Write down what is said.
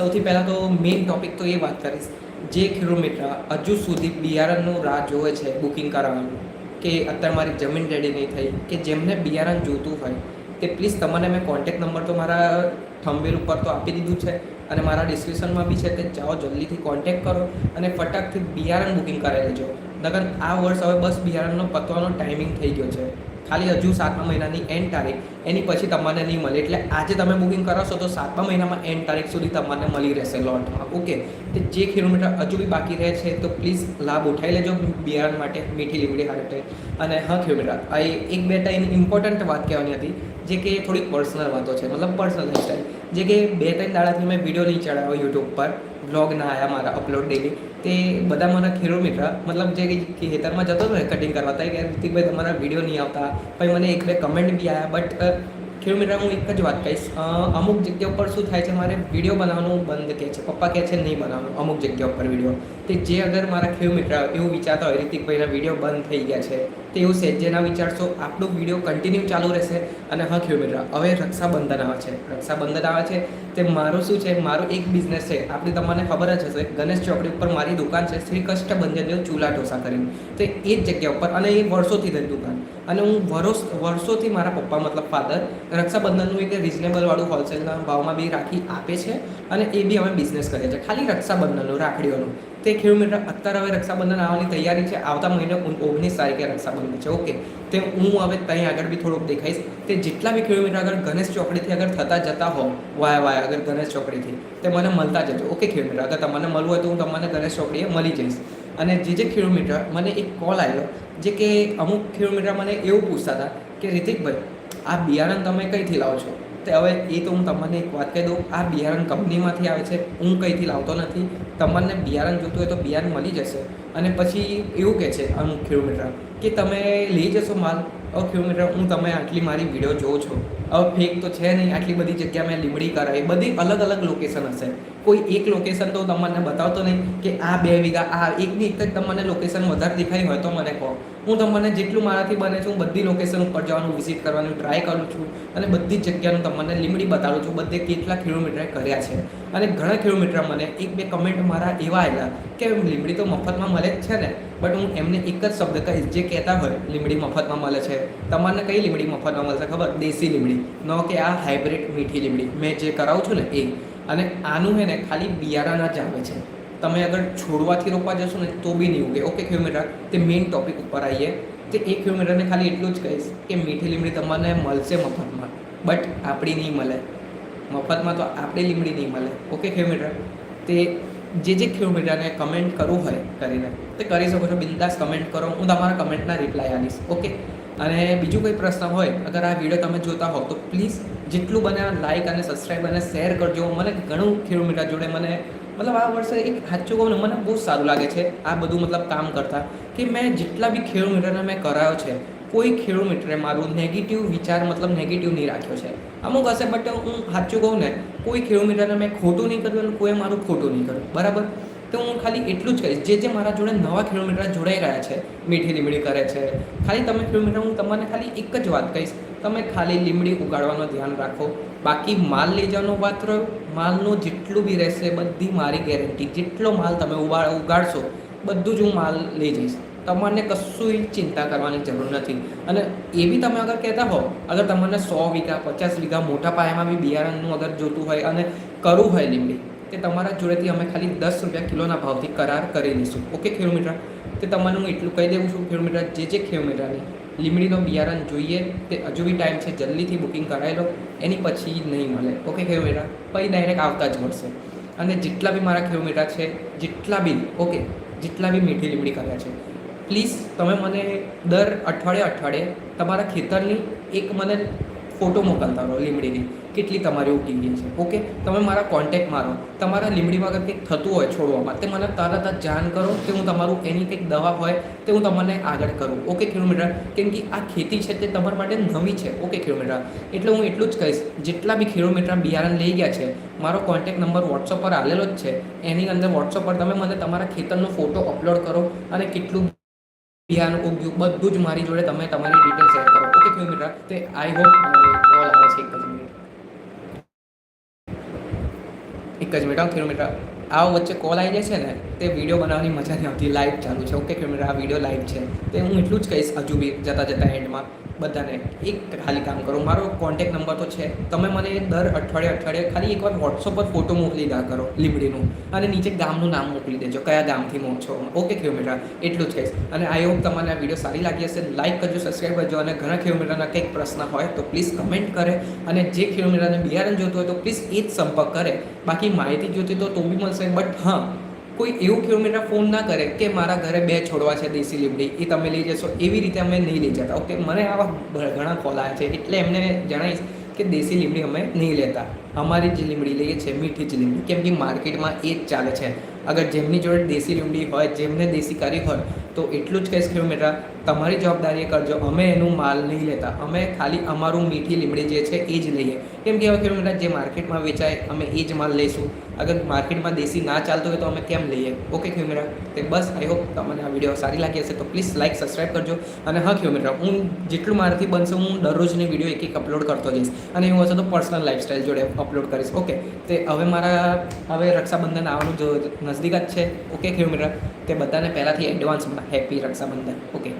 સૌથી પહેલાં તો મેઇન ટોપિક તો એ વાત કરીશ. જે ખેડૂત મિત્ર હજુ સુધી બિયારણનું રાહ જોવે છે બુકિંગ કરાવવાનું કે અત્યારે મારી જમીન રેડી નહીં થઈ, કે જેમને બિયારણ જોતું હોય, તે પ્લીઝ તમને મેં કોન્ટેક નંબર તો મારા થંબેલ ઉપર તો આપી દીધું છે અને મારા ડિસ્ક્રિપ્શનમાં બી છે તે જાઓ જલ્દીથી કોન્ટેક કરો અને ફટાકથી બિયારણ બુકિંગ કરાવી લેજો. નગર આ વર્ષ હવે બસ બિયારણનો પતવાનો ટાઈમિંગ થઈ ગયો છે. ખાલી હજુ સાતમા મહિનાની એન્ડ તારીખ, એની પછી તમને નહીં મળે. એટલે આજે તમે બુકિંગ કરાવશો તો સાતમા મહિનામાં એન્ડ તારીખ સુધી તમને મળી રહેશે લોટમાં. ઓકે તો જે કિલોમીટર હજુ બી બાકી રહે છે, તો પ્લીઝ લાભ ઉઠાવી લેજો બિયારણ માટે મીઠી લીમડી હારે અને હા, કિલોમીટર, આ એક બે ટાઈમ ઇમ્પોર્ટન્ટ વાત કહેવાની હતી, જે કે થોડીક પર્સનલ વાતો છે, મતલબ પર્સનલ લાઈફસ્ટાઈલ જે કે બે ત્રણ દાડાથી મેં વીડિયો નહીં ચડાવ્યો યુટ્યુબ પર. બ્લોગ ના આવ્યા મારા અપલોડ ડેલી તે બધા મારા ખેડૂ મિત્ર, મતલબ જે ખેતરમાં જતો હતો કટિંગ કરવા, તો કે ઋતિકભાઈ, તમારા વીડિયો નહીં આવતા. પછી મને એક બે કમેન્ટ બી આવ્યા બટ ખેડૂ મિત્ર, હું એક જ વાત કહીશ. અમુક જગ્યા ઉપર શું થાય છે, મારે વીડિયો બનાવવાનું બંધ કહે છે, પપ્પા કહે છે, નહીં બનાવવાનું. અમુક જગ્યા ઉપર વીડિયો તે જે અગર મારા ખેડૂ મિત્ર એવું વિચારતા હોય, ઋતિકભાઈના વીડિયો બંધ થઈ ગયા છે. તે એવું છે, જેના વિચારશો આપણો વીડિયો કન્ટિન્યુ ચાલુ રહેશે અને હા ખેડૂ મિત્ર, હવે રક્ષાબંધન આવે છે. રક્ષાબંધન આવે છે, તે મારું શું છે, મારું એક બિઝનેસ છે. આપણી તમને ખબર જ હશે, ગણેશ ચોકડી ઉપર મારી દુકાન છે, શ્રી કષ્ટભંજન ચૂલા ઢોસા કરીને. તો એ જ જગ્યા ઉપર અને એ વર્ષોથી થઈ દુકાન. અને હું વર્ષ, વર્ષોથી મારા પપ્પા, મતલબ ફાધર રક્ષાબંધનનું એક રિઝનેબલવાળું હોલસેલના ભાવમાં બી રાખી આપે છે અને એ બી અમે બિઝનેસ કરીએ છીએ. ખાલી રક્ષાબંધનનું, રાખડીઓનું. તે કિલોમીટર અત્યારે હવે રક્ષાબંધન આવવાની તૈયારી છે. આવતા મહિને ઓગણીસ તારીખે રક્ષાબંધન છે. ઓકે. તે હું હવે ત્યાં આગળ બી થોડુંક દેખાઈશ. તે જેટલા બી કિલોમીટર આગળ ગણેશ ચોકડીથી અગર થતા જતા હો વાય વાય અગર ગણેશ ચોકડીથી, તે મને મળતા જજો. ઓકે કિલોમીટર અગર તમને મળવું હોય તો હું તમને ગણેશ ચોકડીએ મળી જઈશ. અને જે જે કિલોમીટર મને એક કોલ આવ્યો જે કે અમુક કિલોમીટર મને એવું પૂછતા હતા કે, રિતિકભાઈ, આ બિયારણ તમે કઈથી લાવો છો? તે હવે એ તો હું તમને એક વાત કહી દઉં, આ બિયારણ કંપનીમાંથી આવે છે, હું કંઈથી લાવતો નથી. તમને બિયારણ જોતું હોય તો બિયારણ મળી જશે. અને પછી એવું કહે છે અમુક કિલોમીટર, કે તમે લઈ જશો માલ. હવે કિલોમીટર, હું તમે આટલી મારી વીડિયો જોઉં છો. હવે ફેક તો છે નહીં, આટલી બધી જગ્યા મેં લીમડી કરાવી. બધી અલગ અલગ લોકેશન હશે. કોઈ એક લોકેશન તો તમને બતાવતો નહીં કે આ બે વીઘા, આ એકની એક જ તમને લોકેશન વધારે દેખાઈ હોય તો મને કહો. હું તમને જેટલું મારાથી બને છે, હું બધી લોકેશન ઉપર જવાનું વિઝિટ કરવાનું ટ્રાય કરું છું અને બધી જ જગ્યાનું તમને લીમડી બતાવું છું. બધે કેટલા કિલોમીટર કર્યા છે. અને ઘણા કિલોમીટર મને એક બે કમેન્ટ મારા એવા આવ્યા કે લીમડી તો મફતમાં મળે જ છે ને બટ હું એમને એક જ શબ્દ કહીશ. જે કહેતા હોય, લીમડી મફતમાં મળે છે. તમને કઈ લીમડી મફતમાં મળશે ખબર? દેશી લીમડી. ન કે આ હાઇબ્રિડ મીઠી લીમડી. મેં જે કરાવું છું ને એ. અને આનું હે ને ખાલી બિયારાના જ આવે છે. તમે અગર છોડવાથી રોપવા જશો ને તો બી નહીં ઉગે. ઓકે કિલોમીટર તે મેઇન ટોપિક ઉપર આવીએ. તે એક કિલોમીટરને ખાલી એટલું જ કહીશ કે મીઠી લીમડી તમને મળશે મફતમાં. બટ આપણી નહીં મળે. મફતમાં તો આપણી લીમડી નહીં મળે. ઓકે કિલોમીટર તે જે જે કિલોમીટરને કમેન્ટ કરવું હોય કરીને, તે કરી શકો છો. બિંદાસ કમેન્ટ કરો. હું તમારા કમેન્ટના રિપ્લાય આપીશ ઓકે અને બીજું કોઈ પ્રશ્ન હોય, અગર આ વીડિયો તમે જોતા હો તો પ્લીઝ જેટલું બને લાઇક અને સબસ્ક્રાઈબ અને શેર કરજો. મને ઘણું કિલોમીટર જોડે મને, મતલબ આ વર્ષે એક સાચું કહું મને બહુ સારું લાગે છે આ બધું મતલબ કામ કરતાં, કે મેં જેટલા બી કિલોમીટરને મેં કરાયો છે, કોઈ કિલોમીટરે મારું નેગેટિવ વિચાર મતલબ નેગેટિવ નહીં રાખ્યો છે. અમુક હશે બટ હું સાચું કહું ને, કોઈ કિલોમીટરને મેં ખોટું નહીં કર્યું અને કોઈ મારું ખોટું નહીં કર્યું. બરાબર? તો હું ખાલી એટલું જ કહીશ, જે જે મારા જોડે નવા કિલોમીટર જોડાઈ રહ્યા છે, મીઠી લીમડી કરે છે, ખાલી તમે કિલોમીટર હું તમને ખાલી એક જ વાત કહીશ, તમે ખાલી લીમડી ઉગાડવાનું ધ્યાન રાખો. બાકી માલ લઈ જવાનો વાત રહ્યો, માલનું જેટલું બી રહેશે, બધી મારી ગેરંટી જેટલો માલ તમે ઉગા ઉગાડશો, બધું જ હું માલ લઈ જઈશ. તમારે કશું ચિંતા કરવાની જરૂર નથી. અને એ બી તમે અગર કહેતા હો, અગર તમને સો વીઘા, પચાસ વીઘા મોટા પાયામાં બી બિયારણનું અગર જોતું હોય અને કરવું હોય લીમડી તે તમારા જોડેથી અમે ખાલી દસ રૂપિયા કિલોના ભાવથી કરાર કરી દઈશું. ઓકે કિલોમીટર તે તમને હું એટલું કહી દઉં છું કિલોમીટર જે જે કિલોમીટરની લીમડીનો બિયારણ જોઈએ, તે હજુ બી ટાઈમ છે, જલ્દીથી બુકિંગ કરાવી લો, એની પછી નહીં મળે. ઓકે કિલોમીટર પછી ડાયરેક્ટ આવતા જ મળશે. અને જેટલા બી મારા કિલોમીટર છે, જેટલા બી, ઓકે, જેટલા બી મીઠી લીમડી કર્યા છે, પ્લીઝ તમે મને દર અઠવાડિયે અઠવાડિયે તમારા ખેતરની એક મને ફોટો મોકલતા રહો લીમડીની. કેટલી તમારી ઉગી ગઈ છે. ઓકે તમે મારા કોન્ટેક્ટ મારો. તમારા લીમડીમાં અગર કંઈક થતું હોય છોડવામાં, તે મને તરત જ જાણ કરો કે હું તમારું એની કંઈક દવા હોય, તે હું તમને આગળ કરું. ઓકે કિલોમીટર કેમ કે આ ખેતી છે તે તમારા માટે નવી છે. ઓકે કિલોમીટર એટલે હું એટલું જ કહીશ, જેટલા બી કિલોમીટર બિયારણ લઈ ગયા છે, મારો કોન્ટેક્ટ નંબર વોટ્સઅપ પર આવેલો જ છે. એની અંદર વોટ્સઅપ પર તમે મને તમારા ખેતરનો ફોટો અપલોડ કરો અને કેટલું બિયારણ ઉગ્યું, બધું જ મારી જોડે તમે તમારી ડિટેલ શેર કરો. ઓકે કિલોમીટર તે આઈ હોપ કોલ આવે છે એક જ મિનિટ. એક જ મિનિટ કિલોમીટર આ વચ્ચે કોલ આવી જાય છે ને, તે વીડિયો બનાવવાની મજા નહીં આવતી. લાઈવ ચાલુ છે. ઓકે કિલોમીટર આ વીડિયો લાઈવ છે. તે હું એટલું જ કહીશ હજુ બી જતાં જતાં એન્ડમાં બધાને એક ખાલી કામ કરો. મારો કોન્ટેક નંબર તો છે. તમે મને દર અઠવાડિયે અઠવાડિયે ખાલી એકવાર વોટ્સઅપ પર ફોટો મોકલી દા કરો લીમડીનું અને નીચે ગામનું નામ મોકલી દેજો. કયા ગામથી મો ઓકે કિલોમીટર એટલું જ કહીશ અને આઈ હોપ તમને આ વીડિયો સારી લાગી હશે. લાઈક કરજો સબસ્ક્રાઈબ કરજો. અને ઘણા કિલોમીટરના કંઈક પ્રશ્ન હોય તો પ્લીઝ કમેન્ટ કરે. અને જે કિલોમીટરને બિયારણ જોતું હોય તો પ્લીઝ એ જ સંપર્ક કરે. બાકી માહિતી જોતી તો તો બી મળશે. બટ હા કોઈ એવું કિલોમીટર ફોન ના કરે કે મારા ઘરે બે છોડવા છે દેશી લીમડી, એ તમે લઈ જશો, એવી રીતે અમે નહીં લઈ જતા. ઓકે, મને આવા ઘણા કોલ આવ્યા છે, એટલે એમને જણાવીશ કે દેશી લીમડી અમે નહીં લેતા. અમારી જે લીમડી લઈએ છીએ, મીઠી જ લીમડી. કેમ કે માર્કેટમાં એ જ ચાલે છે. અગર જેમની જોડે દેશી લીમડી હોય, જેમને દેશી કરી હોય, તો એટલું જ કહીશ કિલોમીટર તમારી જવાબદારી કરજો. અમે એનું માલ નહીં લેતા. અમે ખાલી અમારું મીઠી લીમડી જે છે એ જ લઈએ. કેમ કે હવે કિલોમીટર જે માર્કેટમાં વેચાય, અમે એ જ માલ લઈશું. અગર માર્કેટમાં દેશી ના ચાલતો હોય તો અમે કેમ લઈએ? ઓકે ક્યુમિરા તે બસ આઈ હોપ તમને આ વીડિયો સારી લાગી હશે, તો પ્લીઝ લાઇક સબસ્ક્રાઈબ કરજો. અને હા ક્યુમિરા હું જેટલું મારાથી બનશે, હું દરરોજની વીડિયો એક એક અપલોડ કરતો જઈશ. અને એવું હશે તો પર્સનલ લાઈફસ્ટાઈલ જોડે અપલોડ કરીશ. ઓકે, તે હવે મારા, હવે રક્ષાબંધન આવવાનું જો નજદીક જ છે. ઓકે કિલોમીટર તે બધાને પહેલાંથી એડવાન્સમાં હેપી રક્ષાબંધન ઓકે